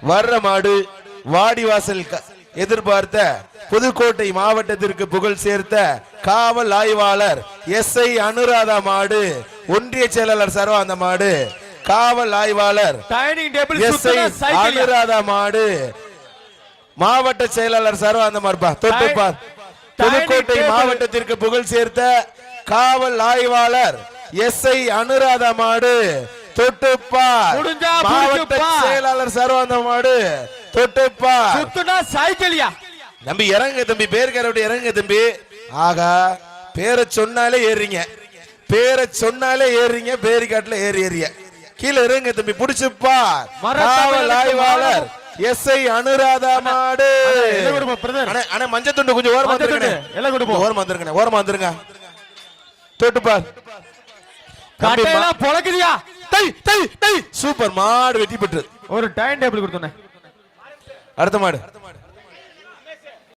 வர்ற மாடு வாடிவாசல் எதிர்பார்த்த புதுக்கோட்டை மாவட்டத்திற்கு புகழ் சேர்த்த காவல் ஆய்வாளர் எஸ் ஐ அனுராதா மாடு ஒன்றிய செயலாளர் சர்வா அந்த மாடு காவல் ஆய்வாளர் எஸ் ஐ அனுராதா மாடு மாவட்ட செயலாளர் சர்வா அந்த மாதிரிப்பா தொட்டுப்பார் புதுக்கோட்டை. மாவட்டத்திற்கு புகழ் சேர்த்த காவல் ஆய்வாளர் எஸ் ஐ அனுராதா மாடு தொட்டுப்பார். முடிஞ்சா மாவட்ட. செயலாளர் சர்வாந்த மாடு தொட்டுப்பார். சுத்துனா சைக்கிள்யா தம்பி இறங்க தம்பி பேருக்கார விட்டு இறங்க தம்பி. ஆகா பேரை சொன்னாலே ஏறுறீங்க. பேரை சொன்னாலே ஏறுறீங்க பேரிக்காட்டுல ஏறி ஏறிய கீழே இறங்க தம்பி மரத்தமிழருக்கு காவல் ஆய்வாளர் எஸ் ஐ அனுராதா மாடு. அண்ணா, மஞ்சள் துண்டு கொஞ்சம் ஓரமா வந்துருங்க எல்லாம் கொடுப்போம். ஓரமா வந்துருங்க ஓரமா வந்துருங்க. தொட்டுப்பார். பொழக்குதியா? தை தை தை. சூப்பர் மாடு வெட்டி பெற்று ஒரு டைனிங் டேபிள் கொடுத்தோன்னே. அடுத்த மாடு.